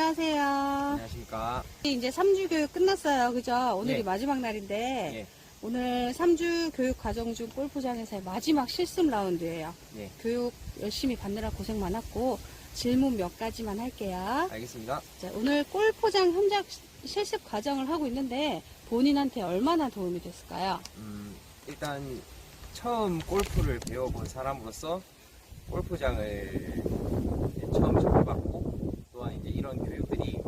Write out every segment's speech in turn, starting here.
안녕하세요. 안녕하십니까. 이제 3주 교육 끝났어요. 그죠? 오늘이 네. 마지막 날인데 예, 오늘 3주 교육 과정 중 골프장에서의 마지막 실습 라운드예요. 예, 교육 열심히 받느라 고생 많았고 질문 몇 가지만 할게요. 알겠습니다. 자, 오늘 골프장 현장 시- 실습 과정을 하고 있는데 본인한테 얼마나 도움이 됐을까요? 음, 일단 처음 골프를 배워본 사람으로서 골프장을 처음 접해봤고 또한 이제 이런 교육들이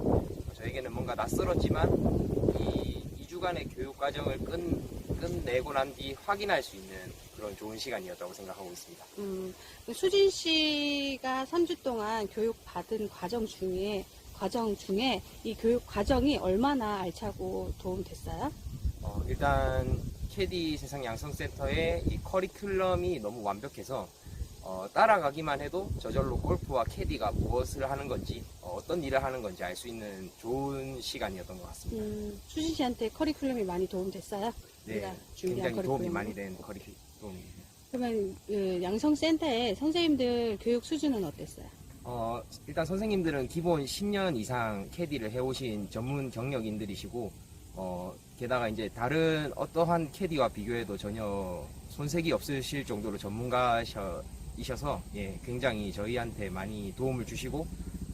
저에게는 뭔가 낯설었지만 이 2주간의 교육 과정을 끝, 끝내고 난 뒤 확인할 수 있는 그런 좋은 시간이었다고 생각하고 있습니다. 음, 수진 씨가 3주 동안 교육 받은 과정 중에 과정 중에 이 교육 과정이 얼마나 알차고 도움 됐어요? 어, 일단 캐디 세상 양성센터의 이 커리큘럼이 너무 완벽해서 어, 따라가기만 해도 저절로 골프와 캐디가 무엇을 하는 건지 어, 떤 일을 하는 건지 알 수 있는 좋은 시간이었던 것 같습니다. 음, 수진 씨한테 커리큘럼이 많이 도움 됐어요? 네, 굉장히 도움이 커리큘럼. 많이 된 커리큘럼입니다. 그러면 그 양성센터의 선생님들 교육 수준은 어땠어요? 어, 일단 선생님들은 기본 10년 이상 캐디를 해오신 전문 경력인들이시고, 어, 게다가 이제 다른 어떠한 캐디와 비교해도 전혀 손색이 없으실 정도로 전문가 이셔서, 예, 굉장히 저희한테 많이 도움을 주시고,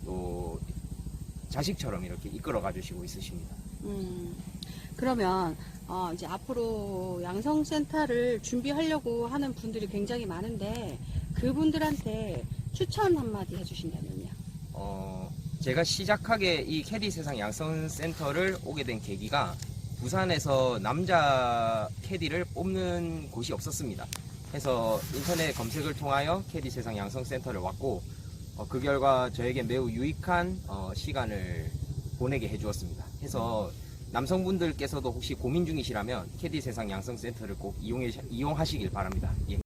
또 자식처럼 이렇게 이끌어가 주시고 있으십니다. 음, 그러면 어, 이제 앞으로 양성센터를 준비하려고 하는 분들이 굉장히 많은데 그분들한테 추천 한마디 해주신다면요. 어, 제가 시작하게 이 캐디 세상 양성 센터를 오게 된 계기가 부산에서 남자 캐디를 뽑는 곳이 없었습니다. 해서 인터넷 검색을 통하여 캐디 세상 양성 센터를 왔고 어, 그 결과 저에게 매우 유익한 어, 시간을 보내게 해주었습니다. 해서 남성분들께서도 혹시 고민 중이시라면 캐디 세상 양성 센터를 꼭 이용해, 이용하시길 바랍니다. 예.